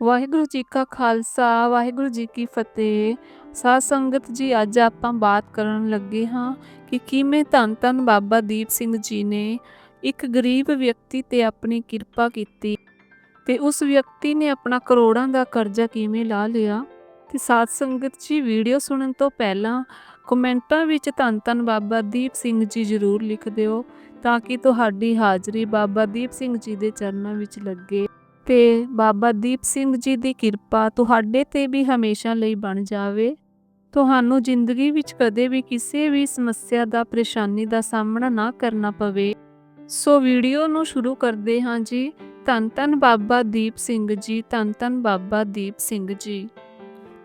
ਵਾਹਿਗੁਰੂ ਜੀ ਕਾ ਖਾਲਸਾ, ਵਾਹਿਗੁਰੂ ਜੀ ਕੀ ਫਤਿਹ। ਸਾਧ ਸੰਗਤ ਜੀ, ਅੱਜ ਆਪਾਂ ਬਾਤ ਕਰਨ ਲੱਗੇ ਹਾਂ ਕਿ ਕਿਵੇਂ ਧੰਨ ਧੰਨ ਬਾਬਾ ਦੀਪ ਸਿੰਘ ਜੀ ਨੇ ਇੱਕ ਗਰੀਬ ਵਿਅਕਤੀ ਤੇ ਆਪਣੀ ਕਿਰਪਾ ਕੀਤੀ ਤੇ ਉਸ ਵਿਅਕਤੀ ਨੇ ਆਪਣਾ ਕਰੋੜਾਂ ਦਾ ਕਰਜ਼ਾ ਕਿਵੇਂ ਲਾ ਲਿਆ? ਤੇ ਸਾਧ ਸੰਗਤ ਜੀ, ਵੀਡੀਓ ਸੁਣਨ ਤੋਂ ਪਹਿਲਾਂ ਕਮੈਂਟਾਂ ਵਿੱਚ ਧੰਨ ਧੰਨ ਬਾਬਾ ਦੀਪ ਸਿੰਘ ਜੀ ਜ਼ਰੂਰ ਲਿਖ ਦਿਓ ਤਾਂ ਕਿ ਤੁਹਾਡੀ ਹਾਜ਼ਰੀ ਬਾਬਾ ਦੀਪ ਸਿੰਘ ਜੀ ਦੇ ਚਰਨਾਂ ਵਿੱਚ ਲੱਗੇ। ਤੇ ਬਾਬਾ ਦੀਪ ਸਿੰਘ ਜੀ ਦੀ ਕਿਰਪਾ ਤੁਹਾਡੇ ਤੇ ਵੀ ਹਮੇਸ਼ਾ ਲਈ ਬਣ ਜਾਵੇ। ਤੁਹਾਨੂੰ ਜ਼ਿੰਦਗੀ ਵਿੱਚ ਕਦੇ ਵੀ ਕਿਸੇ ਵੀ ਸਮੱਸਿਆ ਦਾ, ਪਰੇਸ਼ਾਨੀ ਦਾ ਸਾਹਮਣਾ ਨਾ ਕਰਨਾ ਪਵੇ। ਸੋ ਵੀਡੀਓ ਨੂੰ ਸ਼ੁਰੂ ਕਰਦੇ ਹਾਂ ਜੀ। ਧੰਨ ਧੰਨ ਬਾਬਾ ਦੀਪ ਸਿੰਘ ਜੀ, ਧੰਨ ਧੰਨ ਬਾਬਾ ਦੀਪ ਸਿੰਘ ਜੀ।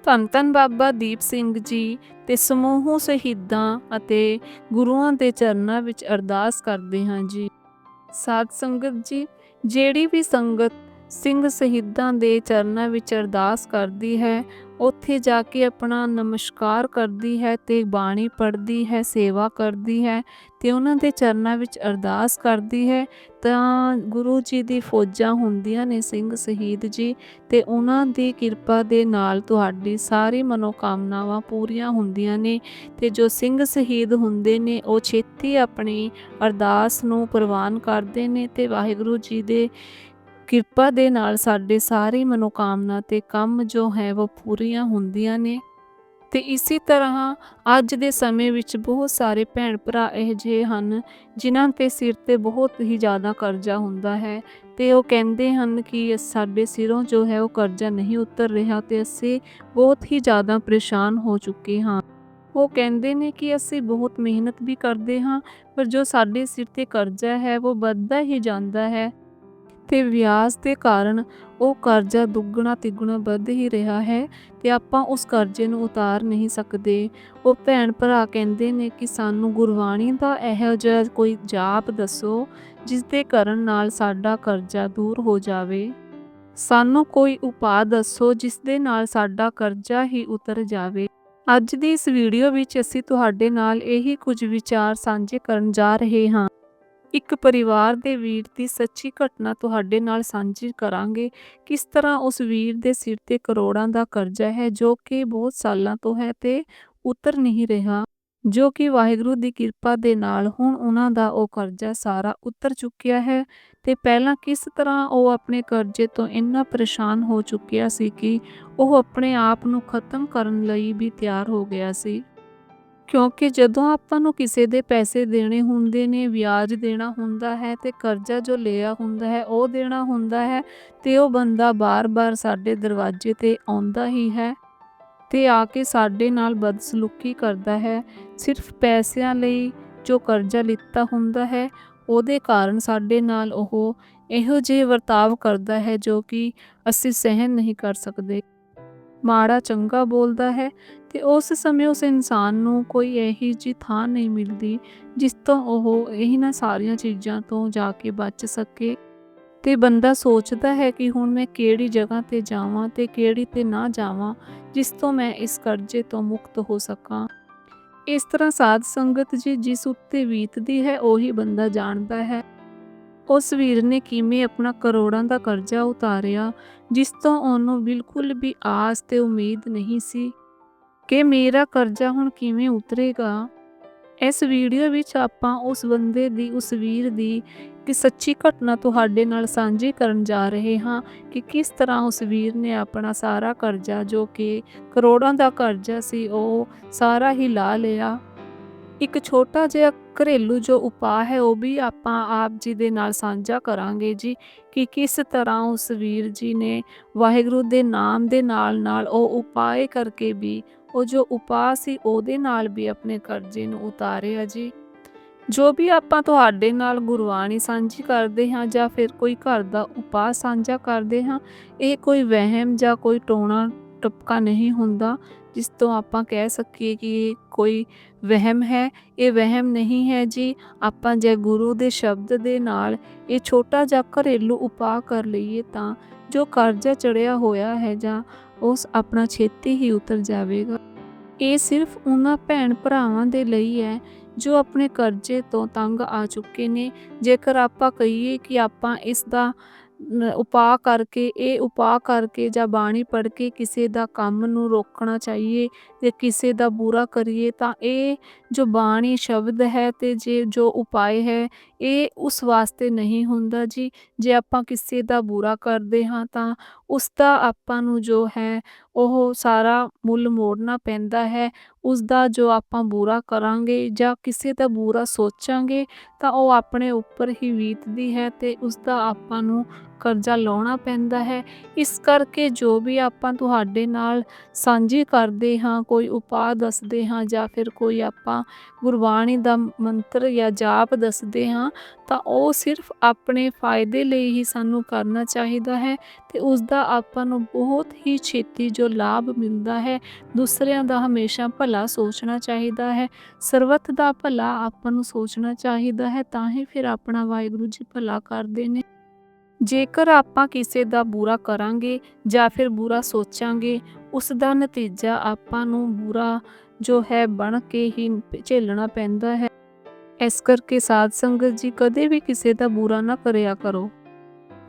ਧੰਨ ਧੰਨ ਬਾਬਾ ਦੀਪ ਸਿੰਘ ਜੀ ਤੇ ਸਮੂਹ ਸ਼ਹੀਦਾਂ ਅਤੇ ਗੁਰੂਆਂ ਦੇ ਚਰਨਾਂ ਵਿੱਚ ਅਰਦਾਸ ਕਰਦੇ ਹਾਂ ਜੀ। ਸਾਧ ਸੰਗਤ ਜੀ, ਜਿਹੜੀ ਵੀ ਸੰਗਤ ਸਿੰਘ ਸ਼ਹੀਦਾਂ ਦੇ ਚਰਨਾਂ ਵਿੱਚ ਅਰਦਾਸ ਕਰਦੀ ਹੈ, ਉੱਥੇ ਜਾ ਕੇ ਆਪਣਾ ਨਮਸਕਾਰ ਕਰਦੀ ਹੈ ਤੇ ਬਾਣੀ ਪੜ੍ਹਦੀ ਹੈ, ਸੇਵਾ ਕਰਦੀ ਹੈ ਤੇ ਉਹਨਾਂ ਦੇ ਚਰਨਾਂ ਵਿੱਚ ਅਰਦਾਸ ਕਰਦੀ ਹੈ। ਤਾਂ ਗੁਰੂ ਜੀ ਦੀ ਫੌਜਾਂ ਹੁੰਦੀਆਂ ਨੇ ਸਿੰਘ ਸ਼ਹੀਦ ਜੀ ਤੇ ਉਹਨਾਂ ਦੀ ਕਿਰਪਾ ਦੇ ਨਾਲ ਤੁਹਾਡੀ ਸਾਰੀ ਮਨੋਕਾਮਨਾਵਾਂ ਪੂਰੀਆਂ ਹੁੰਦੀਆਂ ਨੇ ਤੇ ਜੋ ਸਿੰਘ ਸ਼ਹੀਦ ਹੁੰਦੇ ਨੇ, ਉਹ ਛੇਤੀ ਆਪਣੀ ਅਰਦਾਸ ਨੂੰ ਪ੍ਰਵਾਨ ਕਰਦੇ ਨੇ ਤੇ ਵਾਹਿਗੁਰੂ ਜੀ ਦੇ ਕਿਰਪਾ ਦੇ ਨਾਲ ਸਾਡੇ ਸਾਰੇ ਮਨੋਕਾਮਨਾ ਤੇ ਕੰਮ ਜੋ ਹੈ ਉਹ ਪੂਰੀਆਂ ਹੁੰਦੀਆਂ ਨੇ। ਤੇ ਇਸੇ ਤਰ੍ਹਾਂ ਅੱਜ ਦੇ ਸਮੇਂ ਵਿੱਚ ਬਹੁਤ ਸਾਰੇ ਭੈਣ ਭਰਾ ਇਹ ਜਿਹੇ ਹਨ ਜਿਨ੍ਹਾਂ ਤੇ ਸਿਰ ਤੇ ਬਹੁਤ ਹੀ ਜ਼ਿਆਦਾ ਕਰਜ਼ਾ ਹੁੰਦਾ ਹੈ ਤੇ ਉਹ ਕਹਿੰਦੇ ਹਨ ਕਿ ਸਾਡੇ ਸਿਰੋਂ ਜੋ ਹੈ ਉਹ ਕਰਜ਼ਾ ਨਹੀਂ ਉਤਰ ਰਿਹਾ ਤੇ ਅਸੀਂ ਬਹੁਤ ਹੀ ਜ਼ਿਆਦਾ ਪਰੇਸ਼ਾਨ ਹੋ ਚੁੱਕੇ ਹਾਂ। ਉਹ ਕਹਿੰਦੇ ਨੇ ਕਿ ਅਸੀਂ ਬਹੁਤ ਮਿਹਨਤ ਵੀ ਕਰਦੇ ਹਾਂ ਪਰ ਜੋ ਸਾਡੇ ਸਿਰ ਤੇ ਕਰਜ਼ਾ ਹੈ ਉਹ ਵੱਧਦਾ ਹੀ ਜਾਂਦਾ ਹੈ। ਤੇ ਵਿਆਜ ਦੇ ਕਾਰਨ ਉਹ ਕਰਜ਼ਾ ਦੁੱਗਣਾ ਤਿੱਗਣਾ ਵੱਧ ਹੀ ਰਿਹਾ ਹੈ ਤੇ ਆਪਾਂ ਉਸ ਕਰਜ਼ੇ ਨੂੰ ਉਤਾਰ ਨਹੀਂ ਸਕਦੇ। ਉਹ ਭੈਣ ਭਰਾ ਕਹਿੰਦੇ ਨੇ ਕਿ ਸਾਨੂੰ ਗੁਰਬਾਣੀ ਦਾ ਇਹੋ ਜਿਹਾ ਕੋਈ ਜਾਪ ਦੱਸੋ ਜਿਸ ਦੇ ਕਰਨ ਨਾਲ ਸਾਡਾ ਕਰਜ਼ਾ ਦੂਰ ਹੋ ਜਾਵੇ। ਸਾਨੂੰ ਕੋਈ ਉਪਾਅ ਦੱਸੋ ਜਿਸ ਦੇ ਨਾਲ ਸਾਡਾ ਕਰਜ਼ਾ ਹੀ ਉਤਰ ਜਾਵੇ। ਅੱਜ ਦੀ ਇਸ ਵੀਡੀਓ ਵਿੱਚ ਅਸੀਂ ਤੁਹਾਡੇ ਨਾਲ ਇਹੀ ਕੁਝ ਵਿਚਾਰ ਸਾਂਝੇ ਕਰਨ ਜਾ ਰਹੇ ਹਾਂ। ਇੱਕ ਪਰਿਵਾਰ ਦੇ ਵੀਰ ਦੀ ਸੱਚੀ ਘਟਨਾ ਤੁਹਾਡੇ ਨਾਲ ਸਾਂਝੀ ਕਰਾਂਗੇ। ਕਿਸ ਤਰ੍ਹਾਂ ਉਸ ਵੀਰ ਦੇ ਸਿਰ ਤੇ ਕਰੋੜਾਂ ਦਾ ਕਰਜ਼ਾ ਹੈ, ਜੋ ਕਿ ਬਹੁਤ ਸਾਲਾਂ ਤੋਂ ਹੈ ਤੇ ਉਤਰ ਨਹੀਂ ਰਿਹਾ, ਜੋ ਕਿ ਵਾਹਿਗੁਰੂ ਦੀ ਕਿਰਪਾ ਦੇ ਨਾਲ ਹੁਣ ਉਹਨਾਂ ਦਾ ਉਹ ਕਰਜ਼ਾ ਸਾਰਾ ਉਤਰ ਚੁੱਕਿਆ ਹੈ। ਤੇ ਪਹਿਲਾਂ ਕਿਸ ਤਰ੍ਹਾਂ ਉਹ ਆਪਣੇ ਕਰਜ਼ੇ ਤੋਂ ਇੰਨਾ ਪਰੇਸ਼ਾਨ ਹੋ ਚੁੱਕਿਆ ਸੀ ਕਿ ਉਹ ਆਪਣੇ ਆਪ ਨੂੰ ਖਤਮ ਕਰਨ ਲਈ ਵੀ ਤਿਆਰ ਹੋ ਗਿਆ ਸੀ? ਕਿਉਂਕਿ ਜਦੋਂ ਆਪਾਂ ਨੂੰ ਕਿਸੇ ਦੇ ਪੈਸੇ ਦੇਣੇ ਹੁੰਦੇ ਨੇ, ਵਿਆਜ ਦੇਣਾ ਹੁੰਦਾ ਹੈ ਤੇ ਕਰਜ਼ਾ ਜੋ ਲਿਆ ਹੁੰਦਾ ਹੈ, ਉਹ ਦੇਣਾ ਹੁੰਦਾ ਹੈ ਤੇ ਉਹ ਬੰਦਾ ਬਾਰ-ਬਾਰ ਸਾਡੇ ਦਰਵਾਜ਼ੇ ਤੇ ਆਉਂਦਾ ਹੀ ਹੈ ਤੇ ਆ ਕੇ ਸਾਡੇ ਨਾਲ ਬਦਸਲੂਕੀ ਕਰਦਾ ਹੈ। ਸਿਰਫ ਪੈਸਿਆਂ ਲਈ ਜੋ ਕਰਜ਼ਾ ਲਿੱਤਾ ਹੁੰਦਾ ਹੈ, ਉਹਦੇ ਕਾਰਨ ਸਾਡੇ ਨਾਲ ਉਹ ਇਹੋ ਜਿਹੇ ਵਰਤਾਵ ਕਰਦਾ ਹੈ ਜੋ ਕਿ ਅਸੀਂ ਸਹਿਨ ਨਹੀਂ ਕਰ ਸਕਦੇ। ਮਾੜਾ ਚੰਗਾ ਬੋਲਦਾ ਹੈ ਤੇ ਉਸ ਸਮੇਂ ਉਸ ਇਨਸਾਨ ਨੂੰ ਕੋਈ ਇਹੀ ਜੀ ਥਾਂ ਨਹੀਂ ਮਿਲਦੀ ਜਿਸ ਤੋਂ ਉਹ ਇਹਨਾਂ ਸਾਰੀਆਂ ਚੀਜ਼ਾਂ ਤੋਂ ਜਾ ਕੇ ਬਚ ਸਕੇ। ਤੇ ਬੰਦਾ ਸੋਚਦਾ ਹੈ ਕਿ ਹੁਣ ਮੈਂ ਕਿਹੜੀ ਜਗ੍ਹਾ ਤੇ ਜਾਵਾਂ ਤੇ ਕਿਹੜੀ ਤੇ ਨਾ ਜਾਵਾਂ ਜਿਸ ਤੋਂ ਮੈਂ ਇਸ ਕਰਜ਼ੇ ਤੋਂ ਮੁਕਤ ਹੋ ਸਕਾਂ। ਇਸ ਤਰ੍ਹਾਂ ਸਾਧ ਸੰਗਤ ਜੀ ਜਿਸ ਉੱਤੇ ਬੀਤਦੀ ਹੈ ਉਹੀ ਬੰਦਾ ਜਾਣਦਾ ਹੈ। ਉਸ ਵੀਰ ਨੇ ਕਿਵੇਂ ਆਪਣਾ ਕਰੋੜਾਂ ਦਾ ਕਰਜ਼ਾ ਉਤਾਰਿਆ, ਜਿਸ ਤੋਂ ਉਹਨੂੰ ਬਿਲਕੁਲ ਵੀ ਆਸ ਤੇ ਉਮੀਦ ਨਹੀਂ ਸੀ ਕਿ ਮੇਰਾ ਕਰਜ਼ਾ ਹੁਣ ਕਿਵੇਂ ਉਤਰੇਗਾ। ਇਸ ਵੀਡੀਓ ਵਿੱਚ ਆਪਾਂ ਉਸ ਬੰਦੇ ਦੀ, ਉਸ ਵੀਰ ਦੀ ਕਿ ਸੱਚੀ ਘਟਨਾ ਤੁਹਾਡੇ ਨਾਲ ਸਾਂਝੀ ਕਰਨ ਜਾ ਰਹੇ ਹਾਂ ਕਿ ਕਿਸ ਤਰ੍ਹਾਂ ਉਸ ਵੀਰ ਨੇ ਆਪਣਾ ਸਾਰਾ ਕਰਜ਼ਾ, ਜੋ ਕਿ ਕਰੋੜਾਂ ਦਾ ਕਰਜ਼ਾ ਸੀ, ਉਹ ਸਾਰਾ ਹੀ ਲਾ ਲਿਆ। ਇੱਕ ਛੋਟਾ ਜਿਹਾ ਘਰੇਲੂ ਜੋ ਉਪਾਅ ਹੈ, ਉਹ ਵੀ ਆਪਾਂ ਆਪ ਜੀ ਦੇ ਨਾਲ ਸਾਂਝਾ ਕਰਾਂਗੇ ਜੀ ਕਿ ਕਿਸ ਤਰ੍ਹਾਂ ਉਸ ਵੀਰ ਜੀ ਨੇ ਵਾਹਿਗੁਰੂ ਦੇ ਨਾਮ ਦੇ ਨਾਲ ਨਾਲ ਉਹ ਉਪਾਅ ਕਰਕੇ ਵੀ ਉਹ ਜੋ ਉਪਾਅ ਸੀ, ਉਹਦੇ ਨਾਲ ਵੀ ਆਪਣੇ ਕਰਜ਼ੇ ਨੂੰ ਉਤਾਰਿਆ ਜੀ। ਜੋ ਵੀ ਆਪਾਂ ਤੁਹਾਡੇ ਨਾਲ ਗੁਰਬਾਣੀ ਸਾਂਝੀ ਕਰਦੇ ਹਾਂ ਜਾਂ ਫਿਰ ਕੋਈ ਘਰ ਦਾ ਉਪਾਅ ਸਾਂਝਾ ਕਰਦੇ ਹਾਂ, ਇਹ ਕੋਈ ਵਹਿਮ ਜਾਂ ਕੋਈ ਟੋਣਾ ਟਪਕਾ ਨਹੀਂ ਹੁੰਦਾ, ਜਿਸ ਤੋਂ ਆਪਾਂ ਕਹਿ ਸਕੀਏ ਕਿ ਇਹ ਕੋਈ ਵਹਿਮ ਹੈ, ਇਹ ਵਹਿਮ ਨਹੀਂ ਹੈ ਜੀ। ਆਪਾਂ ਜੇ ਗੁਰੂ ਦੇ ਸ਼ਬਦ ਦੇ ਨਾਲ ਇਹ ਛੋਟਾ ਜਿਹਾ ਘਰੇਲੂ ਉਪਾਅ ਕਰ ਲਈਏ ਤਾਂ ਜੋ ਕਰਜ਼ਾ ਚੜਿਆ ਹੋਇਆ ਹੈ ਜਾਂ ਉਸ ਆਪਣਾ ਛੇਤੀ ਹੀ ਉਤਰ ਜਾਵੇਗਾ। ਇਹ ਸਿਰਫ ਉਹਨਾਂ ਭੈਣ ਭਰਾਵਾਂ ਦੇ ਲਈ ਹੈ ਜੋ ਆਪਣੇ ਕਰਜ਼ੇ ਤੋਂ ਤੰਗ ਆ ਚੁੱਕੇ ਨੇ। ਜੇਕਰ ਆਪਾਂ ਕਹੀਏ ਕਿ ਆਪਾਂ ਇਸ ਦਾ ਉਪਾਅ ਕਰਕੇ, ਇਹ ਉਪਾਅ ਕਰਕੇ ਜਾਂ ਬਾਣੀ ਪੜ੍ਹ ਕੇ ਕਿਸੇ ਦਾ ਕੰਮ ਨੂੰ ਰੋਕਣਾ ਚਾਹੀਏ ਤੇ ਕਿਸੇ ਦਾ ਬੁਰਾ ਕਰੀਏ, ਤਾਂ ਇਹ ਜੋ ਬਾਣੀ ਸ਼ਬਦ ਹੈ ਤੇ ਜੇ ਜੋ ਉਪਾਏ ਹੈ, ਇਹ ਉਸ ਵਾਸਤੇ ਨਹੀਂ ਹੁੰਦਾ ਜੀ। ਜੇ ਆਪਾਂ ਕਿਸੇ ਦਾ ਬੁਰਾ ਕਰਦੇ ਹਾਂ, ਤਾਂ ਉਸ ਦਾ ਆਪਾਂ ਨੂੰ ਜੋ ਹੈ, ਉਹ ਸਾਰਾ ਮੁੱਲ ਮੋੜਨਾ ਪੈਂਦਾ ਹੈ। ਉਸ ਦਾ ਜੋ ਆਪਾਂ ਬੁਰਾ ਕਰਾਂਗੇ ਜਾਂ ਕਿਸੇ ਦਾ ਬੁਰਾ ਸੋਚਾਂਗੇ, ਤਾਂ ਉਹ ਆਪਣੇ ਉੱਪਰ ਹੀ ਬੀਤਦੀ ਹੈ ਤੇ ਉਸ ਦਾ ਆਪਾਂ ਨੂੰ ਕਰਜ਼ਾ ਲਾਉਣਾ ਪੈਂਦਾ ਹੈ। ਇਸ ਕਰਕੇ ਜੋ ਵੀ ਆਪਾਂ ਤੁਹਾਡੇ ਨਾਲ ਸਾਂਝੀ ਕਰਦੇ ਹਾਂ, ਕੋਈ ਉਪਾਅ ਦੱਸਦੇ ਹਾਂ ਜਾਂ ਫਿਰ ਕੋਈ ਆਪਾਂ ਗੁਰਬਾਣੀ ਦਾ ਮੰਤਰ ਜਾਂ ਜਾਪ ਦੱਸਦੇ ਹਾਂ, ਤਾਂ ਉਹ ਸਿਰਫ ਆਪਣੇ ਫਾਇਦੇ ਲਈ ਹੀ ਸਾਨੂੰ ਕਰਨਾ ਚਾਹੀਦਾ ਹੈ ਤੇ ਉਸ ਦਾ ਆਪਾਂ ਨੂੰ ਬਹੁਤ ਹੀ ਛੇਤੀ ਜੋ ਲਾਭ ਮਿਲਦਾ ਹੈ, ਦੂਸਰਿਆਂ ਦਾ ਹਮੇਸ਼ਾ ਭਲਾ ਸੋਚਣਾ ਚਾਹੀਦਾ ਹੈ। ਸਰਬੱਤ ਦਾ ਭਲਾ ਆਪਾਂ ਨੂੰ ਸੋਚਣਾ ਚਾਹੀਦਾ ਹੈ, ਤਾਂ ਹੀ ਫਿਰ ਆਪਣਾ ਵਾਹਿਗੁਰੂ ਜੀ ਭਲਾ ਕਰਦੇ ਨੇ। ਜੇਕਰ ਆਪਾਂ ਕਿਸੇ ਦਾ ਬੁਰਾ ਕਰਾਂਗੇ ਜਾਂ ਫਿਰ ਬੁਰਾ ਸੋਚਾਂਗੇ, ਉਸ ਦਾ ਨਤੀਜਾ ਆਪਾਂ ਨੂੰ ਬੁਰਾ ਜੋ ਹੈ ਬਣ ਕੇ ਹੀ ਝੇਲਣਾ ਪੈਂਦਾ ਹੈ। ਇਸ ਕਰਕੇ ਸਾਧ ਸੰਗਤ ਜੀ ਕਦੇ ਵੀ ਕਿਸੇ ਦਾ ਬੁਰਾ ਨਾ ਕਰਿਆ ਕਰੋ।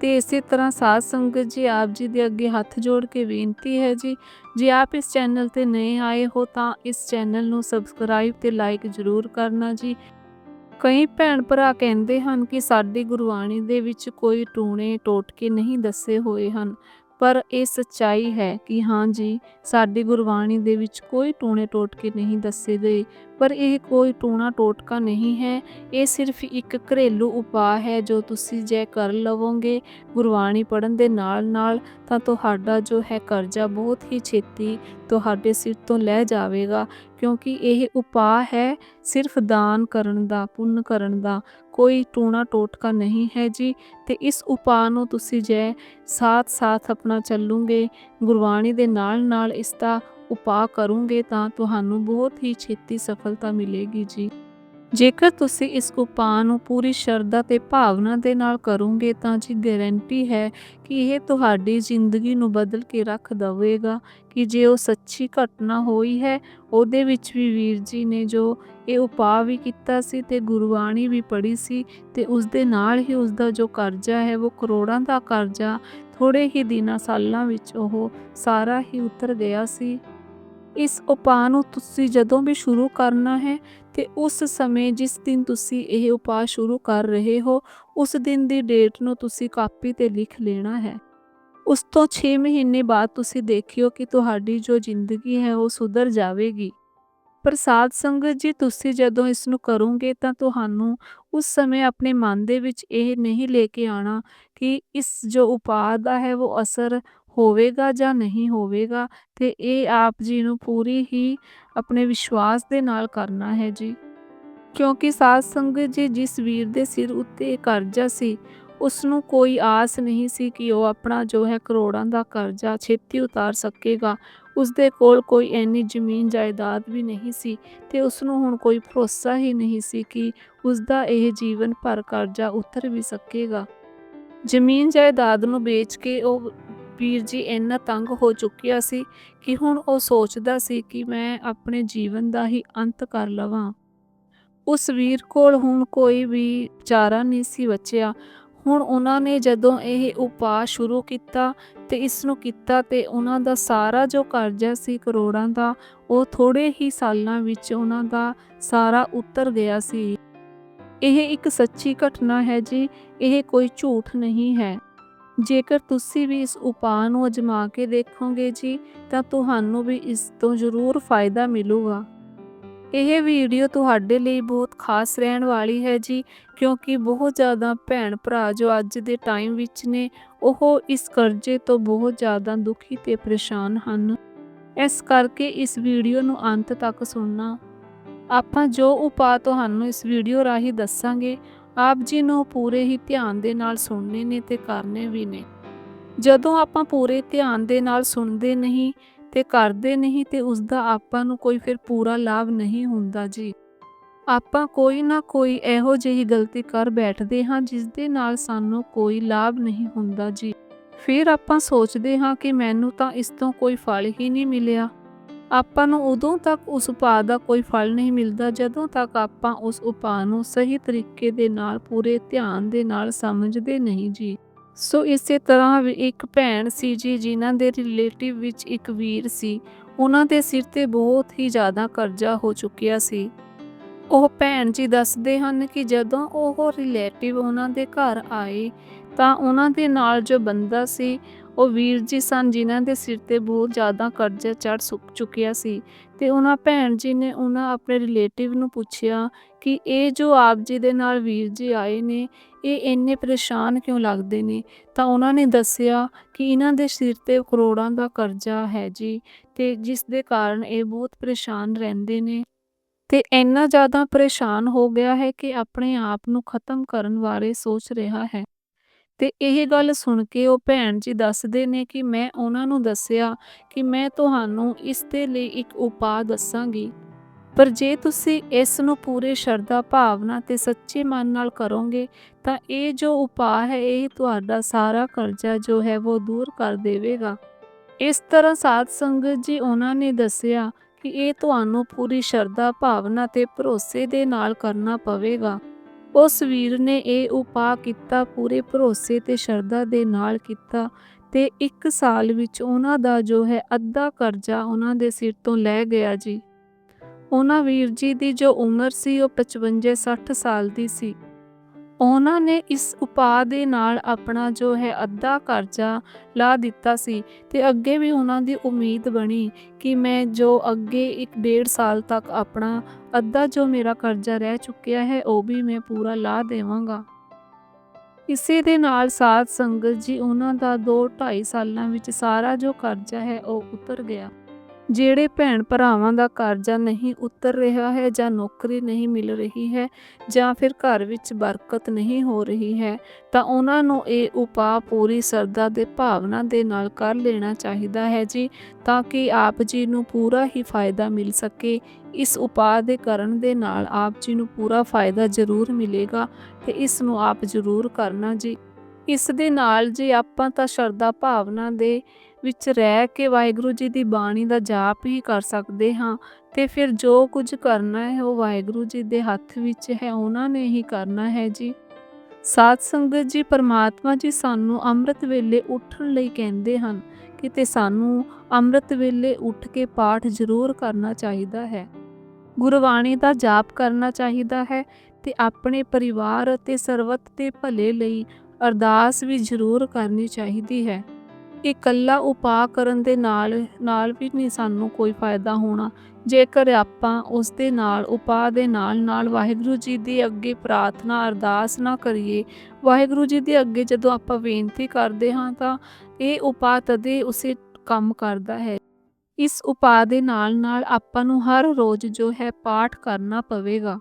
ਤੇ ਇਸੇ ਤਰ੍ਹਾਂ ਸਾਧ ਸੰਗਤ ਜੀ ਆਪ ਜੀ ਦੇ ਅੱਗੇ ਹੱਥ ਜੋੜ ਕੇ ਬੇਨਤੀ ਹੈ ਜੀ, ਜੇ ਆਪ ਇਸ ਚੈਨਲ ਤੇ ਨਏ ਆਏ ਹੋ ਤਾਂ ਇਸ ਚੈਨਲ ਨੂੰ ਸਬਸਕ੍ਰਾਈਬ ਤੇ ਲਾਈਕ ਜ਼ਰੂਰ ਕਰਨਾ ਜੀ। ਕਈ ਭੈਣ ਭਰਾ ਕਹਿੰਦੇ ਹਨ ਕਿ ਸਾਡੀ ਗੁਰਬਾਣੀ ਦੇ ਵਿੱਚ ਕੋਈ ਟੂਣੇ ਟੋਟਕੇ ਨਹੀਂ ਦੱਸੇ ਹੋਏ ਹਨ, ਪਰ ਇਹ ਸੱਚਾਈ ਹੈ ਕਿ ਹਾਂ ਜੀ, ਸਾਡੀ ਗੁਰਬਾਣੀ ਦੇ ਵਿੱਚ ਕੋਈ ਟੂਣੇ ਟੋਟਕੇ ਨਹੀਂ ਦੱਸੇ ਗਏ, ਪਰ ਇਹ ਕੋਈ ਟੂਣਾ ਟੋਟਕਾ ਨਹੀਂ ਹੈ, ਇਹ ਸਿਰਫ ਇੱਕ ਘਰੇਲੂ ਉਪਾਅ ਹੈ ਜੋ ਤੁਸੀਂ ਜੇ ਕਰ ਲਵੋਗੇ ਗੁਰਬਾਣੀ ਪੜਨ ਦੇ ਨਾਲ ਨਾਲ ਤਾਂ ਤੁਹਾਡਾ ਜੋ ਹੈ ਕਰਜ਼ਾ ਬਹੁਤ ਹੀ ਛੇਤੀ ਤੁਹਾਡੇ ਸਿਰ ਤੋਂ ਲੈ ਜਾਵੇਗਾ, ਕਿਉਂਕਿ ਇਹ ਉਪਾਅ ਹੈ ਸਿਰਫ ਦਾਨ ਕਰਨ ਦਾ, ਪੁੰਨ ਕਰਨ ਦਾ। ਕੋਈ ਟੂਣਾ ਟੋਟਕਾ ਨਹੀਂ ਹੈ ਜੀ, ਤੇ ਇਸ ਉਪਾਅ ਨੂੰ ਤੁਸੀਂ ਜੇ ਸਾਥ ਸਾਥ ਆਪਣਾ ਚੱਲੂਗੇ, ਗੁਰਬਾਣੀ ਦੇ ਨਾਲ ਨਾਲ ਇਸ ਦਾ ਉਪਾਅ ਕਰੋਗੇ ਤਾਂ ਤੁਹਾਨੂੰ ਬਹੁਤ ਹੀ ਛੇਤੀ ਸਫਲਤਾ ਮਿਲੇਗੀ ਜੀ। ਜੇਕਰ ਤੁਸੀਂ ਇਸ ਉਪਾਅ ਨੂੰ ਪੂਰੀ ਸ਼ਰਧਾ ਤੇ ਭਾਵਨਾ ਦੇ ਨਾਲ ਕਰੋਗੇ ਤਾਂ ਜੀ ਗਾਰੰਟੀ ਹੈ ਕਿ ਇਹ ਤੁਹਾਡੀ ਜ਼ਿੰਦਗੀ ਨੂੰ ਬਦਲ ਕੇ ਰੱਖ ਦਵੇਗਾ ਕਿ ਜੇ ਉਹ ਸੱਚੀ ਘਟਨਾ ਹੋਈ ਹੈ, ਉਹਦੇ ਵਿੱਚ ਵੀ ਵੀਰ ਜੀ ਨੇ ਜੋ ਇਹ ਉਪਾਅ ਵੀ ਕੀਤਾ ਸੀ ਤੇ ਗੁਰਬਾਣੀ ਵੀ ਪੜ੍ਹੀ ਸੀ ਤੇ ਉਸ ਦੇ ਨਾਲ ਹੀ ਉਸ ਦਾ ਜੋ ਕਰਜ਼ਾ ਹੈ, ਉਹ ਕਰੋੜਾਂ ਦਾ ਕਰਜ਼ਾ ਥੋੜੇ ਹੀ ਦਿਨਾਂ, ਸਾਲਾਂ ਵਿੱਚ ਉਹ ਸਾਰਾ ਹੀ ਉਤਰ ਗਿਆ ਸੀ। ਇਸ ਉਪਾਅ ਨੂੰ ਤੁਸੀਂ ਜਦੋਂ ਵੀ ਸ਼ੁਰੂ ਕਰਨਾ ਹੈ ਤੇ ਉਸ ਸਮੇਂ ਜਿਸ ਦਿਨ ਤੁਸੀਂ ਇਹ ਉਪਾਅ ਸ਼ੁਰੂ ਕਰ ਰਹੇ ਹੋ, ਉਸ ਦਿਨ ਦੀ ਡੇਟ ਨੂੰ ਤੁਸੀਂ ਕਾਪੀ ਤੇ ਲਿਖ ਲੈਣਾ ਹੈ। ਉਸ ਤੋਂ 6 ਮਹੀਨੇ ਬਾਅਦ ਤੁਸੀਂ ਦੇਖਿਓ ਕਿ ਤੁਹਾਡੀ ਜੋ ਜ਼ਿੰਦਗੀ ਹੈ, ਉਹ ਸੁਧਰ ਜਾਵੇਗੀ। ਪਰ ਸਾਧ ਸੰਗਤ, ਜੀ ਤੁਸੀਂ ਜਦੋਂ ਇਸ ਨੂੰ ਕਰੋਗੇ, ਤਾਂ ਤੁਹਾਨੂੰ ਉਸ ਸਮੇਂ ਆਪਣੇ ਮਨ ਦੇ ਵਿੱਚ ਇਹ ਨਹੀਂ ਲੈ ਕੇ ਆਣਾ ਕਿ ਇਸ ਜੋ ਉਪਾਅ ਦਾ ਹੈ, ਉਹ ਅਸਰ ਹੋਵੇਗਾ ਜਾਂ ਨਹੀਂ ਹੋਵੇਗਾ, ਤੇ ਇਹ ਆਪ ਜੀ ਨੂੰ ਪੂਰੀ ਹੀ ਆਪਣੇ ਵਿਸ਼ਵਾਸ ਦੇ ਨਾਲ ਕਰਨਾ ਹੈ ਜੀ। ਕਿਉਂਕਿ ਸਾਧ ਸੰਗਤ ਜੀ ਜਿਸ ਵੀਰ ਦੇ ਸਿਰ ਉੱਤੇ ਕਰਜ਼ਾ ਸੀ ਉਸ ਨੂੰ ਕੋਈ ਆਸ ਨਹੀਂ ਸੀ ਕਿ ਉਹ ਆਪਣਾ ਜੋ ਹੈ ਕਰੋੜਾਂ ਦਾ ਕਰਜ਼ਾ ਛੇਤੀ ਉਤਾਰ ਸਕੇਗਾ। ਉਸ ਦੇ ਕੋਲ ਕੋਈ ਐਨੀ ਜ਼ਮੀਨ ਜਾਇਦਾਦ ਵੀ ਨਹੀਂ ਸੀ ਤੇ ਉਸ ਨੂੰ ਹੁਣ ਕੋਈ ਭਰੋਸਾ ਹੀ ਨਹੀਂ ਸੀ ਕਿ ਉਸ ਦਾ ਇਹ ਜੀਵਨ ਭਰ ਕਰਜ਼ਾ ਉਤਰ ਵੀ ਸਕੇਗਾ। ਜ਼ਮੀਨ ਜਾਇਦਾਦ ਨੂੰ ਵੇਚ ਕੇ ਉਹ ਵੀਰ ਜੀ, ਇੰਨਾ ਤੰਗ ਹੋ ਚੁੱਕਿਆ ਸੀ ਕਿ ਹੁਣ ਉਹ ਸੋਚਦਾ ਸੀ ਕਿ ਮੈਂ ਆਪਣੇ ਜੀਵਨ ਦਾ ਹੀ ਅੰਤ ਕਰ ਲਵਾਂ। ਉਸ ਵੀਰ ਕੋਲ ਹੁਣ ਕੋਈ ਵੀ ਚਾਰਾ ਨਹੀਂ ਸੀ ਬਚਿਆ। ਹੁਣ ਉਹਨਾਂ ਨੇ ਜਦੋਂ ਇਹ ਉਪਾਅ ਸ਼ੁਰੂ ਕੀਤਾ ਤੇ ਇਸ ਨੂੰ ਕੀਤਾ ਤੇ ਉਹਨਾਂ ਦਾ ਸਾਰਾ ਜੋ ਕਰਜ਼ਾ ਸੀ ਕਰੋੜਾਂ ਦਾ, ਉਹ ਥੋੜੇ ਹੀ ਸਾਲਾਂ ਵਿੱਚ ਉਹਨਾਂ ਦਾ ਸਾਰਾ ਉਤਰ ਗਿਆ ਸੀ। ਇਹ ਇੱਕ ਸੱਚੀ ਘਟਨਾ ਹੈ ਜੀ, ਇਹ ਕੋਈ ਝੂਠ ਨਹੀਂ ਹੈ। ਜੇਕਰ ਤੁਸੀਂ ਵੀ ਇਸ ਉਪਾਅ ਨੂੰ ਅਜਮਾ ਕੇ ਦੇਖੋਗੇ ਜੀ, ਤਾਂ ਤੁਹਾਨੂੰ ਵੀ ਇਸ ਤੋਂ ਜ਼ਰੂਰ ਫਾਇਦਾ ਮਿਲੂਗਾ। ਇਹ ਵੀਡੀਓ ਤੁਹਾਡੇ ਲਈ ਬਹੁਤ ਖਾਸ ਰਹਿਣ ਵਾਲੀ ਹੈ ਜੀ, ਕਿਉਂਕਿ ਬਹੁਤ ਜ਼ਿਆਦਾ ਭੈਣ ਭਰਾ ਜੋ ਅੱਜ ਦੇ ਟਾਈਮ ਵਿੱਚ ਨੇ, ਉਹ ਇਸ ਕਰਜ਼ੇ ਤੋਂ ਬਹੁਤ ਜ਼ਿਆਦਾ ਦੁਖੀ ਤੇ ਪਰੇਸ਼ਾਨ ਹਨ। ਇਸ ਕਰਕੇ ਇਸ ਵੀਡੀਓ ਨੂੰ ਅੰਤ ਤੱਕ ਸੁਣਨਾ। ਆਪਾਂ ਜੋ ਉਪਾਅ ਤੁਹਾਨੂੰ ਇਸ ਵੀਡੀਓ ਰਾਹੀਂ ਦੱਸਾਂਗੇ ਆਪ ਜੀ ਨੂੰ ਪੂਰੇ ਹੀ ਧਿਆਨ ਦੇ ਨਾਲ ਸੁਣਨੇ ਨੇ ਤੇ ਕਰਨੇ ਵੀ ਨੇ। ਜਦੋਂ ਆਪਾਂ ਪੂਰੇ ਧਿਆਨ ਦੇ ਨਾਲ ਸੁਣਦੇ ਨਹੀਂ ਤੇ ਕਰਦੇ ਨਹੀਂ ਤੇ ਉਸ ਦਾ ਆਪਾਂ ਨੂੰ ਕੋਈ ਫਿਰ ਪੂਰਾ ਲਾਭ ਨਹੀਂ ਹੁੰਦਾ ਜੀ। ਆਪਾਂ ਕੋਈ ਨਾ ਕੋਈ ਇਹੋ ਜਿਹੀ ਗਲਤੀ ਕਰ ਬੈਠਦੇ ਹਾਂ ਜਿਸ ਦੇ ਨਾਲ ਸਾਨੂੰ ਕੋਈ ਲਾਭ ਨਹੀਂ ਹੁੰਦਾ ਜੀ। ਫਿਰ ਆਪਾਂ ਸੋਚਦੇ ਹਾਂ ਕਿ ਮੈਨੂੰ ਤਾਂ ਇਸ ਤੋਂ ਕੋਈ ਫਲ ਹੀ ਨਹੀਂ ਮਿਲਿਆ। ਆਪਾਂ ਨੂੰ ਉਦੋਂ ਤੱਕ ਉਸ ਉਪਾਅ ਦਾ ਕੋਈ ਫਲ ਨਹੀਂ ਮਿਲਦਾ, ਜਦੋਂ ਤੱਕ ਆਪਾਂ ਉਸ ਉਪਾਅ ਨੂੰ ਸਹੀ ਤਰੀਕੇ ਦੇ ਨਾਲ, ਪੂਰੇ ਧਿਆਨ ਦੇ ਨਾਲ ਸਮਝਦੇ ਨਹੀਂ ਜੀ। ਸੋ ਇਸੇ ਤਰ੍ਹਾਂ ਵੀ ਇੱਕ ਭੈਣ ਸੀ ਜੀ, ਜਿਨ੍ਹਾਂ ਦੇ ਰਿਲੇਟਿਵ ਵਿੱਚ ਇੱਕ ਵੀਰ ਸੀ। ਉਹਨਾਂ ਦੇ ਸਿਰ ਤੇ ਬਹੁਤ ਹੀ ਜ਼ਿਆਦਾ ਕਰਜ਼ਾ ਹੋ ਚੁੱਕਿਆ ਸੀ। ਉਹ ਭੈਣ ਜੀ ਦੱਸਦੇ ਹਨ ਕਿ ਜਦੋਂ ਉਹ ਰਿਲੇਟਿਵ ਉਹਨਾਂ ਦੇ ਘਰ ਆਏ, ਤਾਂ ਉਹਨਾਂ ਦੇ ਨਾਲ ਜੋ ਬੰਦਾ ਸੀ ਉਹ ਵੀਰ ਜੀ ਸਨ ਜਿਨ੍ਹਾਂ ਦੇ ਸਿਰ ਤੇ ਬਹੁਤ ਜ਼ਿਆਦਾ ਕਰਜ਼ਾ ਚੜ ਚੁੱਕਿਆ ਸੀ ਤੇ ਉਹਨਾਂ ਭੈਣ ਜੀ ਨੇ ਉਹਨਾਂ ਆਪਣੇ ਰਿਲੇਟਿਵ ਨੂੰ ਪੁੱਛਿਆ ਕਿ ਇਹ ਜੋ ਆਪ ਜੀ ਦੇ ਨਾਲ ਵੀਰ ਜੀ ਆਏ ਨੇ, ਇਹ ਇੰਨੇ ਪਰੇਸ਼ਾਨ ਕਿਉਂ ਲੱਗਦੇ ਨੇ? ਤਾਂ ਉਹਨਾਂ ਨੇ ਦੱਸਿਆ ਕਿ ਇਹਨਾਂ ਦੇ ਸਿਰ ਤੇ ਕਰੋੜਾਂ ਦਾ ਕਰਜ਼ਾ ਹੈ ਜੀ ਤੇ ਜਿਸ ਦੇ ਕਾਰਨ ਇਹ ਬਹੁਤ ਪਰੇਸ਼ਾਨ ਰਹਿੰਦੇ ਨੇ ਤੇ ਇੰਨਾ ਜ਼ਿਆਦਾ ਪਰੇਸ਼ਾਨ ਹੋ ਗਿਆ ਹੈ ਕਿ ਆਪਣੇ ਆਪ ਨੂੰ ਖਤਮ ਕਰਨ ਬਾਰੇ ਸੋਚ ਰਿਹਾ ਹੈ। ਤੇ ਇਹ ਗੱਲ ਸੁਣ ਕੇ ਉਹ ਭੈਣ ਜੀ ਦੱਸਦੇ ਨੇ ਕਿ ਮੈਂ ਉਹਨਾਂ ਨੂੰ ਦੱਸਿਆ ਕਿ ਮੈਂ ਤੁਹਾਨੂੰ ਇਸ ਦੇ ਲਈ ਇੱਕ ਉਪਾਅ ਦੱਸਾਂਗੀ। ਪਰ ਜੇ ਤੁਸੀਂ ਇਸ ਨੂੰ ਪੂਰੇ ਸ਼ਰਧਾ ਭਾਵਨਾ ਤੇ ਸੱਚੇ ਮਨ ਨਾਲ ਕਰੋਗੇ, ਤਾਂ ਇਹ ਜੋ ਉਪਾਅ ਹੈ, ਇਹ ਤੁਹਾਡਾ ਸਾਰਾ ਕਰਜ਼ਾ ਜੋ ਹੈ, ਉਹ ਦੂਰ ਕਰ ਦੇਵੇਗਾ। ਇਸ ਤਰ੍ਹਾਂ ਸਾਧ ਸੰਗਤ ਜੀ ਉਹਨਾਂ ਨੇ ਦੱਸਿਆ ਕਿ ਇਹ ਤੁਹਾਨੂੰ ਪੂਰੀ ਸ਼ਰਧਾ ਭਾਵਨਾ ਤੇ ਭਰੋਸੇ ਦੇ ਨਾਲ ਕਰਨਾ ਪਵੇਗਾ। ਉਸ ਵੀਰ ਨੇ ਇਹ ਉਪਾਅ ਕੀਤਾ, ਪੂਰੇ ਭਰੋਸੇ ਤੇ ਸ਼ਰਧਾ ਦੇ ਨਾਲ ਕੀਤਾ ਤੇ 1 ਸਾਲ ਵਿੱਚ ਉਹਨਾਂ ਦਾ ਜੋ ਹੈ ਅੱਧਾ ਕਰਜ਼ਾ ਉਹਨਾਂ ਦੇ ਸਿਰ ਤੋਂ ਲੈ ਗਿਆ ਜੀ। ਉਹਨਾਂ ਵੀਰ ਜੀ ਦੀ ਜੋ ਉਮਰ ਸੀ ਉਹ 55 60 ਸਾਲ ਦੀ ਸੀ। ਉਹਨਾਂ ਨੇ ਇਸ ਉਪਾਅ ਦੇ ਨਾਲ ਆਪਣਾ ਜੋ ਹੈ ਅੱਧਾ ਕਰਜ਼ਾ ਲਾ ਦਿੱਤਾ ਸੀ ਤੇ ਅੱਗੇ ਵੀ ਉਹਨਾਂ ਦੀ ਉਮੀਦ ਬਣੀ ਕਿ ਮੈਂ ਜੋ ਅੱਗੇ 1.5 ਸਾਲ ਤੱਕ ਆਪਣਾ ਅੱਧਾ ਜੋ ਮੇਰਾ ਕਰਜ਼ਾ ਰਹਿ ਚੁੱਕਿਆ ਹੈ, ਉਹ ਵੀ ਮੈਂ ਪੂਰਾ ਲਾ ਦੇਵਾਂਗਾ। ਇਸੇ ਦੇ ਨਾਲ ਸਾਧ ਸੰਗਤ ਜੀ, ਉਹਨਾਂ ਦਾ 2-2.5 ਸਾਲਾਂ ਵਿੱਚ ਸਾਰਾ ਜੋ ਕਰਜ਼ਾ ਹੈ, ਉਹ ਉਤਰ ਗਿਆ। ਜਿਹੜੇ ਭੈਣ ਭਰਾਵਾਂ ਦਾ ਕਰਜ਼ਾ ਨਹੀਂ ਉਤਰ ਰਿਹਾ ਹੈ ਜਾਂ ਨੌਕਰੀ ਨਹੀਂ ਮਿਲ ਰਹੀ ਹੈ ਜਾਂ ਫਿਰ ਘਰ ਵਿੱਚ ਬਰਕਤ ਨਹੀਂ ਹੋ ਰਹੀ ਹੈ, ਤਾਂ ਉਹਨਾਂ ਨੂੰ ਇਹ ਉਪਾਅ ਪੂਰੀ ਸਰਦਾ ਦੇ ਭਾਵਨਾ ਦੇ ਨਾਲ ਕਰ ਲੈਣਾ ਚਾਹੀਦਾ ਹੈ ਜੀ, ਤਾਂ ਕਿ ਆਪ ਜੀ ਨੂੰ ਪੂਰਾ ਹੀ ਫਾਇਦਾ ਮਿਲ ਸਕੇ। ਇਸ ਉਪਾਅ ਦੇ ਕਰਨ ਦੇ ਨਾਲ ਆਪ ਜੀ ਨੂੰ ਪੂਰਾ ਫਾਇਦਾ ਜ਼ਰੂਰ ਮਿਲੇਗਾ ਤੇ ਇਸ ਨੂੰ ਆਪ ਜ਼ਰੂਰ ਕਰਨਾ ਜੀ। ਇਸ ਦੇ ਨਾਲ ਜੇ ਆਪਾਂ ਤਾਂ ਸ਼ਰਧਾ ਭਾਵਨਾ ਦੇ ਵਿੱਚ ਰਹਿ ਕੇ ਵਾਹਿਗੁਰੂ ਜੀ ਦੀ ਬਾਣੀ ਦਾ ਜਾਪ ਹੀ ਕਰ ਸਕਦੇ ਹਾਂ ਤੇ ਫਿਰ ਜੋ ਕੁਝ ਕਰਨਾ ਹੈ ਉਹ ਵਾਹਿਗੁਰੂ ਜੀ ਦੇ ਹੱਥ ਵਿੱਚ ਹੈ, ਉਹਨਾਂ ਨੇ ਹੀ ਕਰਨਾ ਹੈ ਜੀ। ਸਾਧ ਸੰਗਤ ਜੀ, ਪਰਮਾਤਮਾ ਜੀ ਸਾਨੂੰ ਅੰਮ੍ਰਿਤ ਵੇਲੇ ਉੱਠਣ ਲਈ ਕਹਿੰਦੇ ਹਨ ਕਿਤੇ ਸਾਨੂੰ ਅੰਮ੍ਰਿਤ ਵੇਲੇ ਉੱਠ ਕੇ ਪਾਠ ਜ਼ਰੂਰ ਕਰਨਾ ਚਾਹੀਦਾ ਹੈ। ਗੁਰਬਾਣੀ ਦਾ ਜਾਪ ਕਰਨਾ ਚਾਹੀਦਾ ਹੈ ਤੇ ਆਪਣੇ ਪਰਿਵਾਰ ਅਤੇ ਸਰਵਤ ਦੇ ਭਲੇ ਲਈ ਅਰਦਾਸ ਵੀ ਜ਼ਰੂਰ ਕਰਨੀ ਚਾਹੀਦੀ ਹੈ। ਇਕੱਲਾ ਉਪਾਅ ਕਰਨ ਦੇ ਨਾਲ ਨਾਲ ਵੀ ਨਹੀਂ ਸਾਨੂੰ ਕੋਈ ਫਾਇਦਾ ਹੋਣਾ। ਜੇਕਰ ਆਪਾਂ ਉਸ ਦੇ ਨਾਲ, ਉਪਾਅ ਦੇ ਨਾਲ ਨਾਲ ਵਾਹਿਗੁਰੂ ਜੀ ਦੀ ਅੱਗੇ ਪ੍ਰਾਰਥਨਾ ਅਰਦਾਸ ਨਾ ਕਰੀਏ, ਵਾਹਿਗੁਰੂ ਜੀ ਦੇ ਅੱਗੇ ਜਦੋਂ ਆਪਾਂ ਬੇਨਤੀ ਕਰਦੇ ਹਾਂ ਤਾਂ ਇਹ ਉਪਾਅ ਤਦੇ ਉਸੇ ਕੰਮ ਕਰਦਾ ਹੈ। ਇਸ ਉਪਾਅ ਦੇ ਨਾਲ ਨਾਲ ਆਪਾਂ ਨੂੰ ਹਰ ਰੋਜ਼ ਜੋ ਹੈ ਪਾਠ ਕਰਨਾ ਪਵੇਗਾ।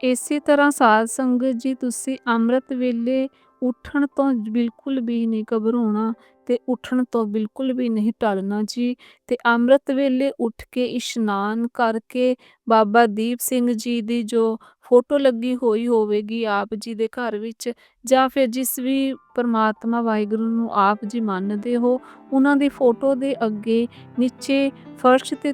ਇਸੇ ਤਰ੍ਹਾਂ ਸਾਧ ਸੰਗਤ ਜੀ, ਤੁਸੀਂ ਅੰਮ੍ਰਿਤ ਵੇਲੇ ਉੱਠਣ ਤੋਂ ਬਿਲਕੁਲ ਵੀ ਨਹੀਂ ਘਬਰਾਉਣਾ। ਤੇ ਉੱਠਣ ਤੋਂ ਬਿਲਕੁਲ ਵੀ ਨਹੀਂ ਟਲਣਾ ਜੀ। ਤੇ ਅੰਮ੍ਰਿਤ ਵੇਲੇ ਉੱਠ ਕੇ ਇਸ਼ਨਾਨ ਕਰਕੇ ਬਾਬਾ ਦੀਪ ਸਿੰਘ ਜੀ ਦੀ ਜੋ ਫੋਟੋ ਲੱਗੀ ਹੋਈ ਹੋਵੇਗੀ ਆਪ ਜੀ ਦੇ ਘਰ ਵਿੱਚ ਜਾਂ ਫਿਰ ਜਿਸ ਵੀ ਪਰਮਾਤਮਾ ਵਾਹਿਗੁਰੂ ਨੂੰ ਆਪ ਜੀ ਮੰਨਦੇ ਹੋ, ਉਹਨਾਂ ਦੀ ਫੋਟੋ ਦੇ ਅੱਗੇ ਨੀਚੇ ਫਰਸ਼ ਤੇ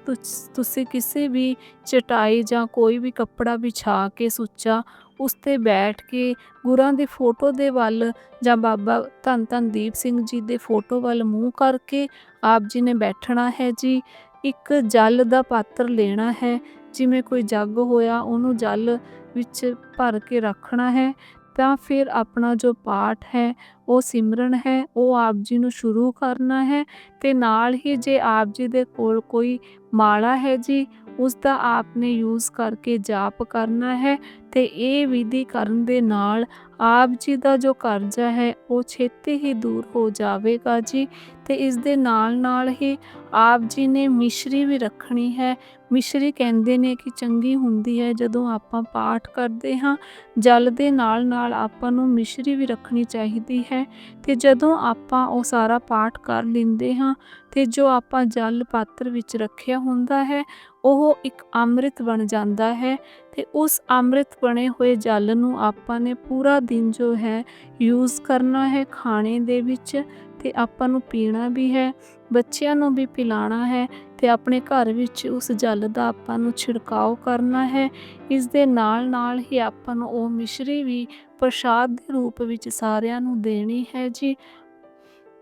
ਤੁਸੀਂ ਕਿਸੇ ਵੀ ਚਟਾਈ ਜਾਂ ਕੋਈ ਵੀ ਕੱਪੜਾ ਵਿਛਾ ਕੇ ਸੁੱਚਾ ਉਸ ਤੇ ਬੈਠ ਕੇ ਗੁਰਾਂ ਦੀ ਫੋਟੋ ਦੇ ਵੱਲ ਜਾਂ ਬਾਬਾ ਧੰਨ ਧੰਨ ਦੀਪ ਸਿੰਘ ਜੀ ਦੇ ਫੋਟੋ ਵੱਲ ਮੂੰਹ ਕਰਕੇ ਆਪ ਜੀ ਨੇ ਬੈਠਣਾ ਹੈ ਜੀ। ਇੱਕ ਜਲ ਦਾ ਪਾਤਰ ਲੈਣਾ ਹੈ। ਜਿਵੇਂ ਕੋਈ ਜੱਗ ਹੋਇਆ ਉਹਨੂੰ ਜਲ ਵਿੱਚ ਭਰ ਕੇ ਰੱਖਣਾ ਹੈ। ਤਾਂ ਫਿਰ ਆਪਣਾ ਜੋ ਪਾਠ ਹੈ, ਉਹ ਸਿਮਰਨ ਹੈ, ਉਹ ਆਪ ਜੀ ਨੂੰ ਸ਼ੁਰੂ ਕਰਨਾ ਹੈ। ਤੇ ਨਾਲ ਹੀ ਜੇ ਆਪ ਜੀ ਦੇ ਕੋਲ ਕੋਈ ਮਾਲਾ ਹੈ ਜੀ ਉਸ ਦਾ ਆਪ ਨੇ ਯੂਜ਼ ਕਰਕੇ ਜਾਪ ਕਰਨਾ ਹੈ ਤੇ ਇਹ ਵਿਧੀ ਕਰਨ ਦੇ ਨਾਲ ਆਪ ਜੀ ਦਾ ਜੋ ਕਰਜ਼ਾ ਹੈ, ਉਹ ਛੇਤੀ ਹੀ ਦੂਰ ਹੋ ਜਾਵੇਗਾ ਜੀ। ਤੇ ਇਸ ਦੇ ਨਾਲ ਨਾਲ ਹੀ ਆਪ ਜੀ ਨੇ ਮਿਸ਼ਰੀ ਵੀ ਰੱਖਣੀ ਹੈ। ਮਿਸ਼ਰੀ ਕਹਿੰਦੇ ਨੇ ਕਿ ਚੰਗੀ ਹੁੰਦੀ ਹੈ ਜਦੋਂ ਆਪਾਂ ਪਾਠ ਕਰਦੇ ਹਾਂ, ਜਲ ਦੇ ਨਾਲ ਨਾਲ ਆਪਾਂ ਨੂੰ ਮਿਸ਼ਰੀ ਵੀ ਰੱਖਣੀ ਚਾਹੀਦੀ ਹੈ। ਤੇ ਜਦੋਂ ਆਪਾਂ ਉਹ ਸਾਰਾ ਪਾਠ ਕਰ ਲੈਂਦੇ ਹਾਂ ਤੇ ਜੋ ਆਪਾਂ ਜਲ ਪਾਤਰ ਵਿੱਚ ਰੱਖਿਆ ਹੁੰਦਾ ਹੈ, ਉਹ ਇੱਕ ਅੰਮ੍ਰਿਤ ਬਣ ਜਾਂਦਾ ਹੈ ਤੇ ਉਸ ਅੰਮ੍ਰਿਤ ਬਣੇ ਹੋਏ ਜਲ ਨੂੰ ਆਪਾਂ ਨੇ ਪੂਰਾ ਦਿਨ ਜੋ ਹੈ ਯੂਜ਼ ਕਰਨਾ ਹੈ ਖਾਣੇ ਦੇ ਵਿੱਚ ਤੇ ਆਪਾਂ ਨੂੰ ਪੀਣਾ ਵੀ ਹੈ, ਬੱਚਿਆਂ ਨੂੰ ਵੀ ਪਿਲਾਣਾ ਹੈ ਤੇ ਆਪਣੇ ਘਰ ਵਿੱਚ ਉਸ ਜਲ ਦਾ ਆਪਾਂ ਨੂੰ ਛਿੜਕਾਓ ਕਰਨਾ ਹੈ। ਇਸ ਦੇ ਨਾਲ ਨਾਲ ਹੀ ਆਪਾਂ ਨੂੰ ਉਹ ਮਿਸ਼ਰੀ ਵੀ ਪ੍ਰਸ਼ਾਦ ਦੇ ਰੂਪ ਵਿੱਚ ਸਾਰਿਆਂ ਨੂੰ ਦੇਣੀ ਹੈ ਜੀ।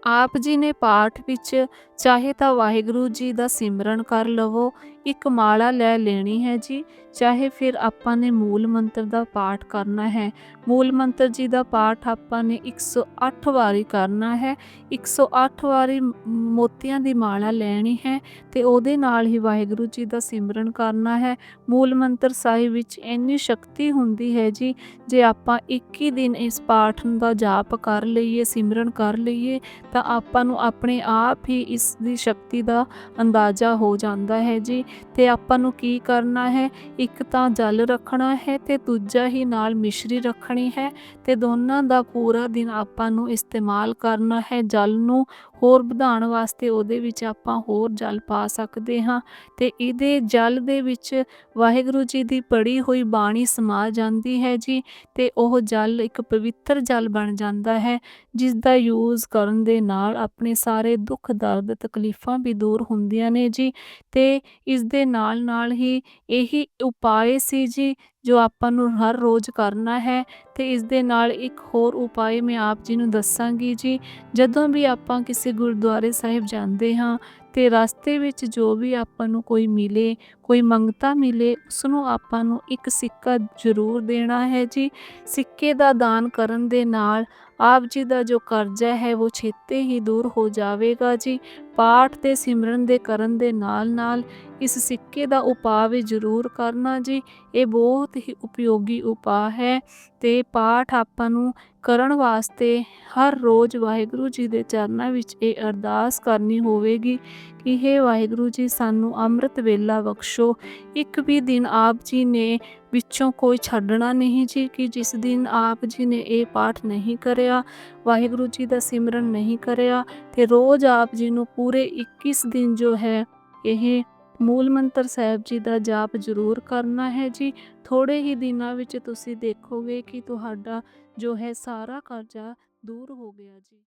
ਆਪ ਜੀ ਨੇ ਪਾਠ ਵਿੱਚ ਚਾਹੇ ਤਾਂ ਵਾਹਿਗੁਰੂ ਜੀ ਦਾ ਸਿਮਰਨ ਕਰ ਲਵੋ ਇੱਕ ਮਾਲਾ ਲੈ ਲੈਣੀ ਹੈ ਜੀ, ਚਾਹੇ ਫਿਰ ਆਪਾਂ ਨੇ ਮੂਲ ਮੰਤਰ ਦਾ ਪਾਠ ਕਰਨਾ ਹੈ। ਮੂਲ ਮੰਤਰ ਜੀ ਦਾ ਪਾਠ ਆਪਾਂ ਨੇ 108 ਵਾਰੀ ਕਰਨਾ ਹੈ। 108 ਵਾਰੀ ਮੋਤੀਆਂ ਦੀ ਮਾਲਾ ਲੈਣੀ ਹੈ ਤੇ ਉਹਦੇ ਨਾਲ ਹੀ ਵਾਹਿਗੁਰੂ ਜੀ ਦਾ ਸਿਮਰਨ ਕਰਨਾ ਹੈ। ਮੂਲ ਮੰਤਰ ਸਾਹਿਬ ਵਿੱਚ ਇੰਨੀ ਸ਼ਕਤੀ ਹੁੰਦੀ ਹੈ ਜੀ, ਜੇ ਆਪਾਂ 21 ਦਿਨ ਇਸ ਪਾਠ ਦਾ ਜਾਪ ਕਰ ਲਈਏ, ਸਿਮਰਨ ਕਰ ਲਈਏ, ਤਾਂ ਆਪਾਂ ਨੂੰ ਆਪਣੇ ਆਪ ਹੀ ਇਸ ਦੀ ਸ਼ਕਤੀ ਦਾ ਅੰਦਾਜ਼ਾ ਹੋ ਜਾਂਦਾ ਹੈ ਜੀ। ਤੇ ਆਪਾਂ ਨੂੰ ਕੀ ਕਰਨਾ ਹੈ? ਇੱਕ ਤਾਂ ਜਲ ਰੱਖਣਾ ਹੈ ਤੇ ਦੂਜਾ ਹੀ ਨਾਲ ਮਿਸ਼ਰੀ ਰੱਖਣੀ ਹੈ ਤੇ ਦੋਨਾਂ ਦਾ ਪੂਰਾ ਦਿਨ ਆਪਾਂ ਨੂੰ ਇਸਤੇਮਾਲ ਕਰਨਾ ਹੈ। ਜਲ ਨੂੰ ਹੋਰ ਵਧਾਉਣ ਵਾਸਤੇ ਉਹਦੇ ਵਿੱਚ ਆਪਾਂ ਹੋਰ ਜਲ ਪਾ ਸਕਦੇ ਹਾਂ ਤੇ ਇਹਦੇ ਜਲ ਦੇ ਵਿੱਚ ਵਾਹਿਗੁਰੂ ਜੀ ਦੀ ਪੜੀ ਹੋਈ ਬਾਣੀ ਸਮਾ ਜਾਂਦੀ ਹੈ ਜੀ ਤੇ ਉਹ ਜਲ ਇੱਕ ਪਵਿੱਤਰ ਜਲ ਬਣ ਜਾਂਦਾ ਹੈ ਜਿਸ ਦਾ ਯੂਜ਼ ਕਰਨ ਦੇ ਨਾਲ ਆਪਣੇ ਸਾਰੇ ਦੁੱਖ, ਦਰਦ, ਤਕਲੀਫਾਂ ਵੀ ਦੂਰ ਹੁੰਦੀਆਂ ਨੇ ਜੀ ਤੇ ਇਸ ਦੇ ਨਾਲ ਨਾਲ ਹੀ ਇਹੀ ਉਪਾਏ ਸੀ ਜੀ, ਜੋ ਆਪਾਂ ਨੂੰ ਹਰ ਰੋਜ਼ ਕਰਨਾ ਹੈ। ਤੇ ਇਸ ਦੇ ਨਾਲ ਇੱਕ ਹੋਰ ਉਪਾਏ ਮੈਂ ਆਪ ਜੀ ਨੂੰ ਦੱਸਾਂਗੀ ਜੀ। ਜਦੋਂ ਵੀ ਆਪਾਂ ਕਿਸੇ ਗੁਰਦੁਆਰੇ ਸਾਹਿਬ ਜਾਂਦੇ ਹਾਂ ਤੇ ਰਸਤੇ ਵਿੱਚ ਜੋ ਵੀ ਆਪਾਂ ਨੂੰ ਕੋਈ ਮਿਲੇ, ਕੋਈ ਮੰਗਤਾ ਮਿਲੇ ਉਸ ਨੂੰ ਆਪਾਂ ਨੂੰ ਇੱਕ ਸਿੱਕਾ ਜ਼ਰੂਰ ਦੇਣਾ ਹੈ ਜੀ। ਸਿੱਕੇ ਦਾ ਦਾਨ ਕਰਨ ਦੇ ਨਾਲ ਆਪ ਜੀ ਦਾ ਜੋ ਕਰਜ਼ਾ ਹੈ, ਉਹ ਛੇਤੇ ਹੀ ਦੂਰ ਹੋ ਜਾਵੇਗਾ ਜੀ। ਪਾਠ ਤੇ ਸਿਮਰਨ ਦੇ ਕਰਨ ਦੇ ਨਾਲ ਨਾਲ ਇਸ ਸਿੱਕੇ ਦਾ ਉਪਾਅ ਵੀ ਜ਼ਰੂਰ ਕਰਨਾ ਜੀ। ਇਹ ਬਹੁਤ ਹੀ ਉਪਯੋਗੀ ਉਪਾਅ ਹੈ ਤੇ ਪਾਠ ਆਪਾਂ ਨੂੰ ਕਰਨ ਵਾਸਤੇ ਹਰ ਰੋਜ਼ ਵਾਹਿਗੁਰੂ ਜੀ ਦੇ ਚਰਨਾਂ ਵਿੱਚ ਇਹ ਅਰਦਾਸ ਕਰਨੀ ਹੋਵੇਗੀ ਕਿ हे ਵਾਹਿਗੁਰੂ ਜੀ, ਸਾਨੂੰ ਅੰਮ੍ਰਿਤ ਵੇਲਾ ਬਖਸ਼ੋ। ਇੱਕ ਵੀ ਦਿਨ ਆਪ ਜੀ ਨੇ ਵਿੱਚੋਂ ਕੋਈ ਛੱਡਣਾ ਨਹੀਂ ਜੀ, ਕਿ ਜਿਸ ਦਿਨ ਆਪ ਜੀ ਨੇ ਇਹ ਪਾਠ ਨਹੀਂ ਕਰਿਆ, ਵਾਹਿਗੁਰੂ ਜੀ ਦਾ ਸਿਮਰਨ ਨਹੀਂ ਕਰਿਆ, ਤੇ ਰੋਜ਼ ਆਪ ਜੀ ਨੂੰ ਪੂਰੇ 21 ਦਿਨ ਜੋ ਹੈ, ਇਹ ਮੂਲ ਮੰਤਰ ਸਾਹਿਬ ਜੀ ਦਾ ਜਾਪ ਜ਼ਰੂਰ ਕਰਨਾ ਹੈ ਜੀ। ਥੋੜੇ ਹੀ ਦਿਨਾਂ ਵਿੱਚ ਤੁਸੀਂ ਦੇਖੋਗੇ ਕਿ ਤੁਹਾਡਾ ਜੋ ਹੈ ਸਾਰਾ ਕਰਜ਼ਾ ਦੂਰ ਹੋ ਗਿਆ ਜੀ।